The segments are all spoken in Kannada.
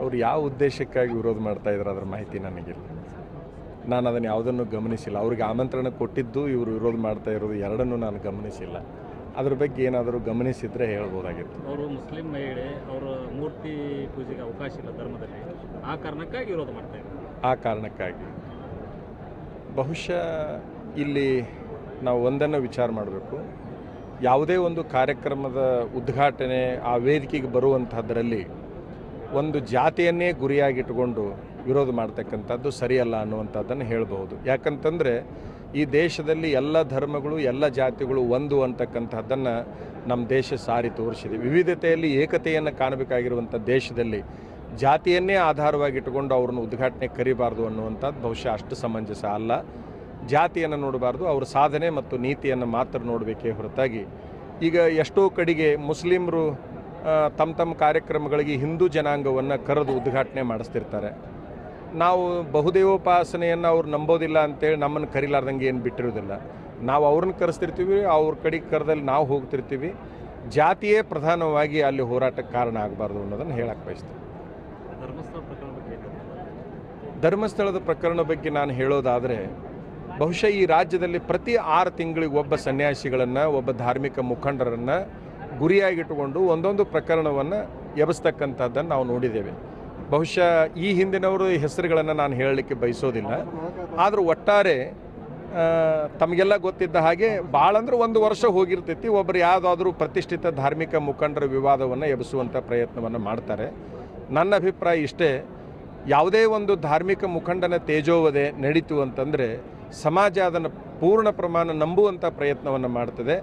ಅವ್ರು ಯಾವ ಉದ್ದೇಶಕ್ಕಾಗಿ ವಿರೋಧ ಮಾಡ್ತಾ ಇದ್ರು ಅದರ ಮಾಹಿತಿ ನನಗಿಲ್ಲ. ನಾನು ಅದನ್ನು ಯಾವುದನ್ನು ಗಮನಿಸಿಲ್ಲ. ಅವ್ರಿಗೆ ಆಮಂತ್ರಣ ಕೊಟ್ಟಿದ್ದು ಇವರು ವಿರೋಧ ಮಾಡ್ತಾ ಇರೋದು ಎರಡನ್ನೂ ನಾನು ಗಮನಿಸಿಲ್ಲ. ಅದ್ರ ಬಗ್ಗೆ ಏನಾದರೂ ಗಮನಿಸಿದರೆ ಹೇಳ್ಬೋದಾಗಿತ್ತು. ಅವರು ಮುಸ್ಲಿಂ ಮಹಿಳೆ ಅವರ ಮೂರ್ತಿ ಪೂಜೆಗೆ ಅವಕಾಶ ಇಲ್ಲ ಧರ್ಮದಲ್ಲಿ. ಆ ಕಾರಣಕ್ಕಾಗಿ ವಿರೋಧ ಮಾಡ್ತಾ ಇದ್ದಾರೆ ಆ ಕಾರಣಕ್ಕಾಗಿ. ಬಹುಶಃ ಇಲ್ಲಿ ನಾವು ಒಂದನ್ನು ವಿಚಾರ ಮಾಡಬೇಕು. ಯಾವುದೇ ಒಂದು ಕಾರ್ಯಕ್ರಮದ ಉದ್ಘಾಟನೆ ಆ ವೇದಿಕೆಗೆ ಬರುವಂಥದ್ರಲ್ಲಿ ಒಂದು ಜಾತಿಯನ್ನೇ ಗುರಿಯಾಗಿಟ್ಟುಕೊಂಡು ವಿರೋಧ ಮಾಡ್ತಕ್ಕಂಥದ್ದು ಸರಿಯಲ್ಲ ಅನ್ನುವಂಥದ್ದನ್ನು ಹೇಳ್ಬೋದು. ಯಾಕಂತಂದರೆ ಈ ದೇಶದಲ್ಲಿ ಎಲ್ಲ ಧರ್ಮಗಳು, ಎಲ್ಲ ಜಾತಿಗಳು ಒಂದು ಅಂತಕ್ಕಂಥದ್ದನ್ನು ನಮ್ಮ ದೇಶ ಸಾರಿ ತೋರಿಸಿದೆ. ವಿವಿಧತೆಯಲ್ಲಿ ಏಕತೆಯನ್ನು ಕಾಣಬೇಕಾಗಿರುವಂಥ ದೇಶದಲ್ಲಿ ಜಾತಿಯನ್ನೇ ಆಧಾರವಾಗಿಟ್ಟುಕೊಂಡು ಅವ್ರನ್ನ ಉದ್ಘಾಟನೆ ಕರಿಬಾರ್ದು ಅನ್ನುವಂಥದ್ದು ಬಹುಶಃ ಅಷ್ಟು ಸಮಂಜಸ ಅಲ್ಲ. ಜಾತಿಯನ್ನು ನೋಡಬಾರ್ದು, ಅವ್ರ ಸಾಧನೆ ಮತ್ತು ನೀತಿಯನ್ನು ಮಾತ್ರ ನೋಡಬೇಕೇ ಹೊರತಾಗಿ. ಈಗ ಎಷ್ಟೋ ಕಡೆಗೆ ಮುಸ್ಲಿಮರು ತಮ್ಮ ತಮ್ಮ ಕಾರ್ಯಕ್ರಮಗಳಿಗೆ ಹಿಂದೂ ಜನಾಂಗವನ್ನು ಕರೆದು ಉದ್ಘಾಟನೆ ಮಾಡಿಸ್ತಿರ್ತಾರೆ. ನಾವು ಬಹುದೇವೋಪಾಸನೆಯನ್ನು ಅವ್ರು ನಂಬೋದಿಲ್ಲ ಅಂತೇಳಿ ನಮ್ಮನ್ನು ಕರಿಲಾರ್ದಂಗೆ ಏನು ಬಿಟ್ಟಿರೋದಿಲ್ಲ. ನಾವು ಅವ್ರನ್ನ ಕರೆಸ್ತಿರ್ತೀವಿ ಅವ್ರ ಕಡೆಗೆ ಕರೆದಲ್ಲಿ ನಾವು ಹೋಗ್ತಿರ್ತೀವಿ. ಜಾತಿಯೇ ಪ್ರಧಾನವಾಗಿ ಅಲ್ಲಿ ಹೋರಾಟಕ್ಕೆ ಕಾರಣ ಆಗಬಾರ್ದು ಅನ್ನೋದನ್ನು ಹೇಳಕ್ಕೆ ಬಯಸ್ತೀನಿ? ಧರ್ಮಸ್ಥಳದ ಪ್ರಕರಣ ಬಗ್ಗೆ ನಾನು ಹೇಳೋದಾದರೆ ಬಹುಶಃ ಈ ರಾಜ್ಯದಲ್ಲಿ ಪ್ರತಿ ಆರು ತಿಂಗಳಿಗೆ ಒಬ್ಬ ಸನ್ಯಾಸಿಗಳನ್ನು ಒಬ್ಬ ಧಾರ್ಮಿಕ ಮುಖಂಡರನ್ನು ಗುರಿಯಾಗಿಟ್ಟುಕೊಂಡು ಒಂದೊಂದು ಪ್ರಕರಣವನ್ನು ಎಬ್ಬಿಸ್ತಕ್ಕಂಥದ್ದನ್ನು ನಾವು ನೋಡಿದ್ದೇವೆ. ಬಹುಶಃ ಈ ಹಿಂದಿನವರು ಹೆಸರುಗಳನ್ನು ನಾನು ಹೇಳಲಿಕ್ಕೆ ಬಯಸೋದಿಲ್ಲ. ಆದರೂ ಒಟ್ಟಾರೆ ತಮಗೆಲ್ಲ ಗೊತ್ತಿದ್ದ ಹಾಗೆ ಭಾಳ ಅಂದ್ರೆ ಒಂದು ವರ್ಷ ಹೋಗಿರ್ತೈತಿ ಒಬ್ಬರು ಯಾವುದಾದ್ರೂ ಪ್ರತಿಷ್ಠಿತ ಧಾರ್ಮಿಕ ಮುಖಂಡರ ವಿವಾದವನ್ನು ಎಬ್ಬಿಸುವಂಥ ಪ್ರಯತ್ನವನ್ನು ಮಾಡ್ತಾರೆ. ನನ್ನ ಅಭಿಪ್ರಾಯ ಇಷ್ಟೇ, ಯಾವುದೇ ಒಂದು ಧಾರ್ಮಿಕ ಮುಖಂಡನ ತೇಜೋವಧೆ ನಡೀತು ಅಂತಂದರೆ, ಸಮಾಜ ಅದನ್ನು ಪೂರ್ಣ ಪ್ರಮಾಣ ನಂಬುವಂಥ ಪ್ರಯತ್ನವನ್ನು ಮಾಡ್ತದೆ.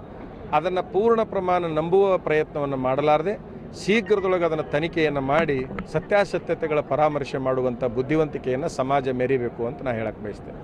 ಅದನ್ನು ಪೂರ್ಣ ಪ್ರಮಾಣ ನಂಬುವ ಪ್ರಯತ್ನವನ್ನು ಮಾಡಲಾರದೆ, ಶೀಘ್ರದೊಳಗೆ ಅದನ್ನು ತನಿಖೆಯನ್ನು ಮಾಡಿ ಸತ್ಯಾಸತ್ಯತೆಗಳ ಪರಾಮರ್ಶೆ ಮಾಡುವಂಥ ಬುದ್ಧಿವಂತಿಕೆಯನ್ನು ಸಮಾಜ ಮೆರಿಬೇಕು ಅಂತ ನಾನು ಹೇಳಕ್ಕೆ ಬಯಸ್ತೇನೆ.